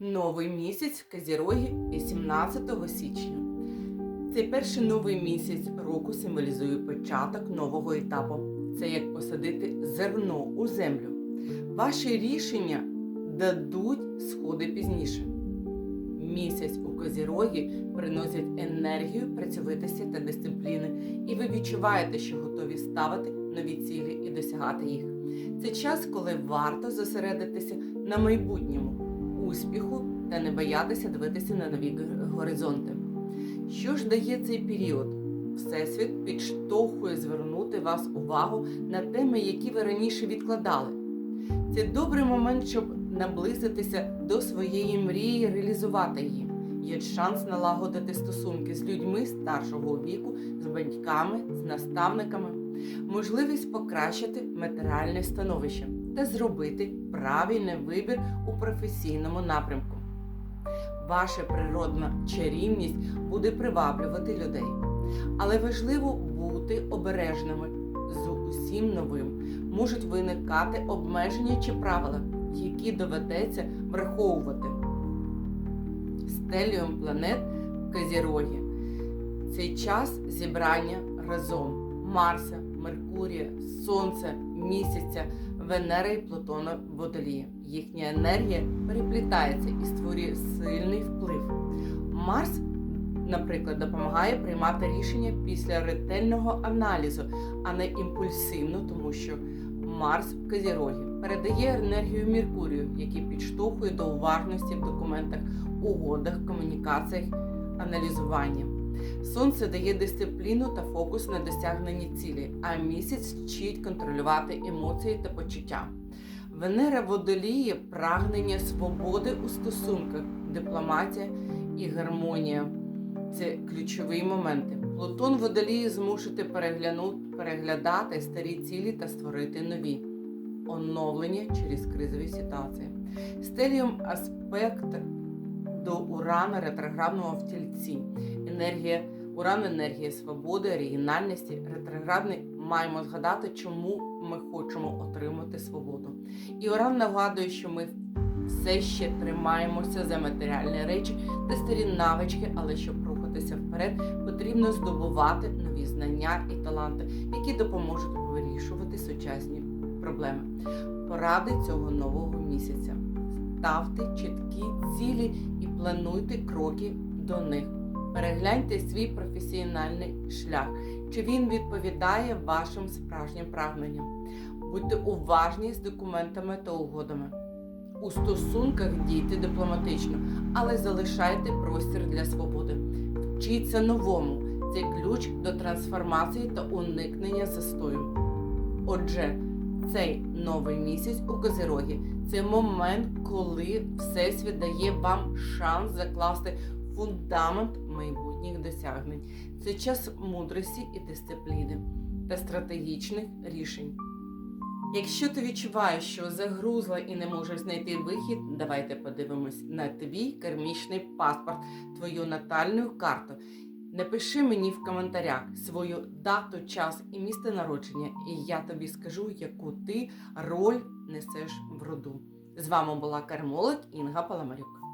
Новий місяць в Казірогі 18 січня. Цей перший новий місяць року символізує початок нового етапу. Це як посадити зерно у землю. Ваші рішення дадуть сходи пізніше. Місяць у Козірогі приносить енергію, працьовитості та дисципліни, і ви відчуваєте, що готові ставити нові цілі і досягати їх. Це час, коли варто зосередитися на майбутньому, успіху та не боятися дивитися на нові горизонти. Що ж дає цей період? Всесвіт підштовхує звернути вас увагу на теми, які ви раніше відкладали. Це добрий момент, щоб наблизитися до своєї мрії, реалізувати її. Є шанс налагодити стосунки з людьми старшого віку, з батьками, з наставниками, можливість покращити матеріальне становище та зробити правильний вибір у професійному напрямку. Ваша природна чарівність буде приваблювати людей, але важливо бути обережними з усім новим. Можуть виникати обмеження чи правила, які доведеться враховувати. Стеліум планет Казірогі. Цей час зібрання разом Марса, Меркурія, Сонця, Місяця, Венери і Плутона в Водолії. Їхня енергія переплітається і створює сильний вплив. Марс, наприклад, допомагає приймати рішення після ретельного аналізу, а не імпульсивно, тому що Марс в Казірогі передає енергію Меркурію, який підштовхує до уважності в документах, угодах, комунікаціях, аналізуванні. Сонце дає дисципліну та фокус на досягненні цілі, а місяць вчить контролювати емоції та почуття. Венера водоліє прагнення свободи у стосунках, дипломатія і гармонія. Це ключові моменти. Плутон водоліє змусити переглядати старі цілі та створити нові оновлення через кризові ситуації. Стеліум аспект до Урана ретроградного в тільці. Енергія Уран енергія свободи, оригінальності. Ретроградний маємо згадати, чому ми хочемо отримати свободу. І Уран нагадує, що ми все ще тримаємося за матеріальні речі та старі навички, але щоб рухатися вперед, потрібно здобувати нові знання і таланти, які допоможуть вирішувати сучасні проблеми. Поради цього нового місяця. Ставте чіткі цілі і плануйте кроки до них. Перегляньте свій професіональний шлях, чи він відповідає вашим справжнім прагненням. Будьте уважні з документами та угодами. У стосунках дійте дипломатично, але залишайте простір для свободи. Вчіться новому. Це ключ до трансформації та уникнення застою. Отже, цей новий місяць у Козирогі це момент, коли Всесвіт дає вам шанс закласти фундамент майбутніх досягнень. Це час мудрості і дисципліни та стратегічних рішень. Якщо ти відчуваєш, що загрузла і не можеш знайти вихід, давайте подивимось на твій кармічний паспорт, твою натальну карту. Напиши мені в коментарях свою дату, час і місце народження, і я тобі скажу, яку ти роль несеш в роду. З вами була кармолог Інга Паламарюк.